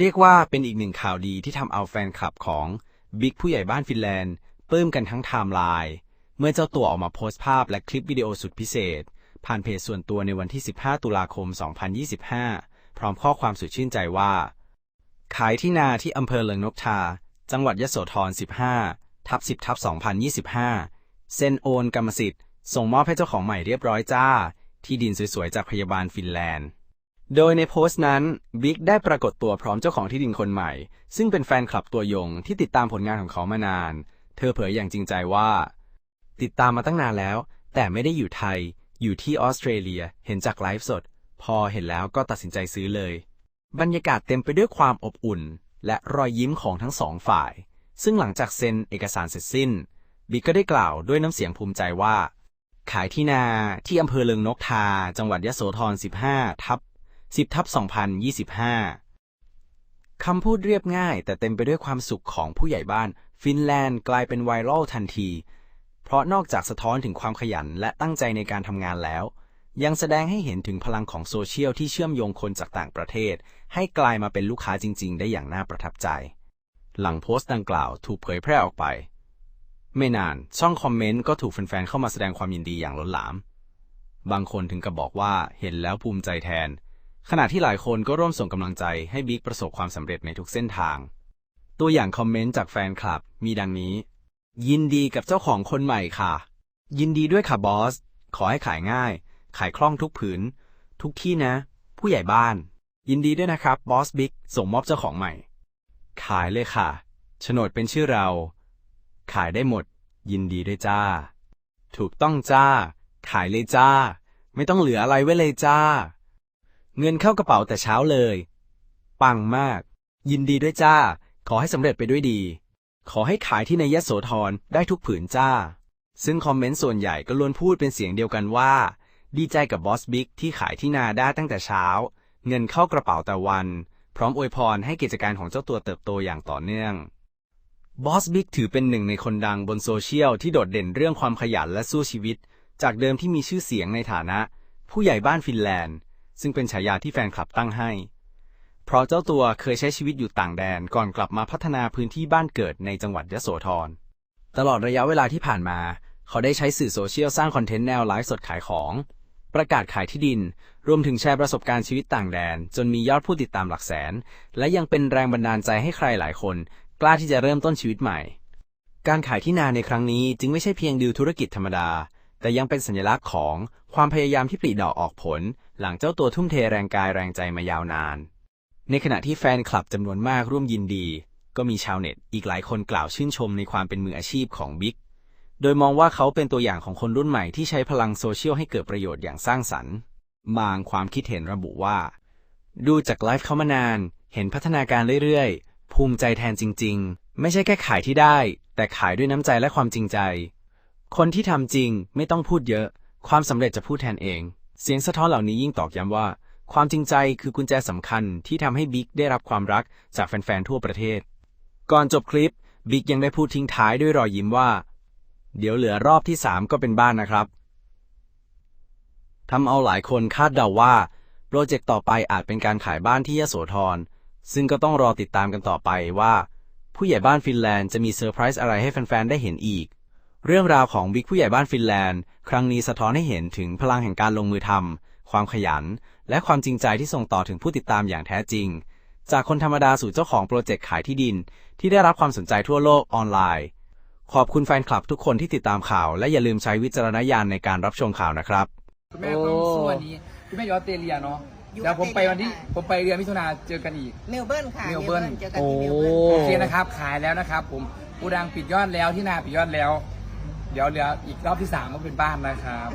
เรียกว่าเป็นอีกหนึ่งข่าวดีที่ทำเอาแฟนคลับของบิ๊กผู้ใหญ่บ้านฟินแลนด์ปลื้มกันทั้งไทม์ไลน์เมื่อเจ้าตัวออกมาโพสต์ภาพและคลิปวิดีโอสุดพิเศษ ผ่านเพจส่วนตัวในวันที่ 15 ตุลาคม 2025 พร้อมข้อความสุดชื่นใจว่า ขายที่นาที่อำเภอเลิงนกทา จังหวัดยะโสธร 15 ทับ 10 ทับ 2025 เซ็นโอนกรรมสิทธิ์ ส่งมอบให้เจ้าของใหม่เรียบร้อยจ้า ที่ดินสวยๆ จากพยาบาลฟินแลนด์ โดยในโพสต์นั้นบิ๊กได้ปรากฏตัวพร้อมเจ้าของที่ดินคนใหม่ ซึ่งเป็นแฟนคลับตัวยงที่ติดตามผลงานของเขามานาน เธอเผยอย่างจริงใจว่า ติดตามมาตั้งนานแล้ว แต่ไม่ได้อยู่ไทย อยู่ที่ออสเตรเลีย เห็นจากไลฟ์สด พอเห็นแล้วก็ตัดสินใจซื้อเลย บรรยากาศเต็มไปด้วยความอบอุ่น และรอยยิ้มของทั้งสองฝ่าย ซึ่งหลังจากเซ็นเอกสารเสร็จสิ้น บิ๊กก็ได้กล่าวด้วยน้ำเสียงภูมิใจว่าขายที่นาที่อำเภอเลิงนกทา จังหวัดยะโสธร 15 ทับ 10ทับ2025 คำพูดเรียบง่าย แต่เต็มไปด้วยความสุขของผู้ใหญ่บ้าน ฟินแลนด์กลายเป็นไวรัลทันที เพราะนอกจากสะท้อนถึงความขยันและตั้งใจในการทำงานแล้ว ยังแสดงให้เห็นถึงพลังของโซเชียลที่เชื่อมโยงคนจากต่างประเทศ ให้กลายมาเป็นลูกค้าจริง ๆ ได้อย่างน่าประทับใจ หลังโพสต์ดังกล่าวถูกเผยแพร่ออกไป ไม่นานช่องคอมเมนต์ก็ถูกแฟนๆเข้ามาแสดงความยินดีอย่างล้นหลามบางคนถึงกับบอกว่าเห็นแล้วภูมิใจแทน ขณะที่หลายคนก็ร่วมส่งกำลังใจให้บิ๊กประสบความสำเร็จในทุกเส้นทาง ตัวอย่างคอมเมนต์จากแฟนคลับมีดังนี้ ยินดีกับเจ้าของคนใหม่ค่ะ ยินดีด้วยค่ะบอส ขอให้ขายง่าย ขายคล่องทุกผืน ทุกที่นะ ผู้ใหญ่บ้าน ยินดีด้วยนะครับบอสบิ๊กส่งมอบเจ้าของใหม่ ขายเลยค่ะโฉนดเป็นชื่อเรา ขายได้หมด ยินดีด้วยจ้า ถูกต้องจ้า ขายเลยจ้า ไม่ต้องเหลืออะไรไว้เลยจ้า เงินเข้ากระเป๋าแต่เช้าเลย ปังมาก ยินดีด้วยจ้า ขอให้สำเร็จไปด้วยดี ขอให้ขายที่ในยโสธรได้ทุกผืนจ้า ซึ่งคอมเมนต์ส่วนใหญ่ก็ล้วนพูดเป็นเสียงเดียวกันว่า ดีใจกับบอสบิ๊กที่ขายที่นาได้ตั้งแต่เช้า เงินเข้ากระเป๋าแต่วัน พร้อมอวยพรให้กิจการของเจ้าตัวเติบโตอย่างต่อเนื่องบอสบิ๊กถือเป็นหนึ่งในคนดังบนโซเชียลที่โดดเด่นเรื่องความขยันและสู้ชีวิต จากเดิมที่มีชื่อเสียงในฐานะ ผู้ใหญ่บ้านฟินแลนด์ ซึ่งเป็นฉายาที่แฟนคลับตั้งให้ เพราะเจ้าตัวเคยใช้ชีวิตอยู่ต่างแดนก่อนกลับมาพัฒนาพื้นที่บ้านเกิดในจังหวัดยะโสธร ตลอดระยะเวลาที่ผ่านมา เขาได้ใช้สื่อโซเชียลสร้างคอนเทนต์แนวไลฟ์สดขายของ ประกาศขายที่ดิน รวมถึงแชร์ประสบการณ์ชีวิตต่างแดน จนมียอดผู้ติดตามหลักแสน และยังเป็นแรงบันดาลใจให้ใครหลายคน กล้าที่จะเริ่มต้นชีวิตใหม่ การขายที่นาในครั้งนี้จึงไม่ใช่เพียงดิวธุรกิจธรรมดา แต่ยังเป็นสัญลักษณ์ของความพยายามที่ปลีดอกออกผล หลังเจ้าตัวทุ่มเทแรงกายแรงใจมายาวนาน ในขณะที่แฟนคลับจำนวนมากร่วมยินดี ก็มีชาวเน็ตอีกหลายคนกล่าวชื่นชมในความเป็นมืออาชีพของบิ๊กโดยมองว่าเขาเป็นตัวอย่างของคนรุ่นใหม่ที่ใช้พลังโซเชียลให้เกิดประโยชน์อย่างสร้างสรรค์บางความคิดเห็นระบุว่า ดูจากไลฟ์เขามานาน เห็นพัฒนาการเรื่อยๆ ภูมิใจแทนจริง ๆ ไม่ใช่แค่ขายที่ได้ แต่ขายด้วยน้ำใจและความจริงใจ คนที่ทำจริงไม่ต้องพูดเยอะ ความสำเร็จจะพูดแทนเอง เสียงสะท้อนเหล่านี้ยิ่งตอกย้ำว่า ความจริงใจคือกุญแจสำคัญที่ทำให้บิ๊กได้รับความรักจากแฟนๆทั่วประเทศ ก่อนจบคลิปบิ๊กยังได้พูดทิ้งท้ายด้วยรอยยิ้มว่า เดี๋ยวเหลือรอบที่สามก็เป็นบ้านนะครับทำเอาหลายคนคาดเดาว่า โปรเจกต์ต่อไปอาจเป็นการขายบ้านที่ยโสธรซึ่งก็ต้องรอติดตามกันต่อไปว่า ผู้ใหญ่บ้านฟินแลนด์จะมีเซอร์ไพรส์อะไรให้แฟนๆได้เห็นอีก เรื่องราวของบิ๊กผู้ใหญ่บ้านฟินแลนด์ ครั้งนี้สะท้อนให้เห็นถึงพลังแห่งการลงมือทำความขยัน และความจริงใจที่ส่งต่อถึงผู้ติดตามอย่างแท้จริง จากคนธรรมดาสู่เจ้าของโปรเจกต์ขายที่ดิน ที่ได้รับความสนใจทั่วโลกออนไลน์ ขอบคุณแฟนคลับทุกคนที่ติดตามข่าว และอย่าลืมใช้วิจารณญาณในการรับชมข่าวนะครับคุณแม่ต้องสู้วันนี้คุณแม่อยู่ออสเตรเลียเนาะอยู่เดี๋ยวผมไปออสวันเตรเลีที่ยผมไปเดือนมิถุนาเจอกันอีก เมลเบิร์นค่ะเมลเบิร์นเจอกันที่เมลเบิร์นโอเคนะครับขายแล้วนะครับ ผมปูดังปิดยอดแล้วที่นาปิดยอดแล้ว เดี๋ยวเหลืออีกรอบที่สามก็เป็นบ้านนะครับ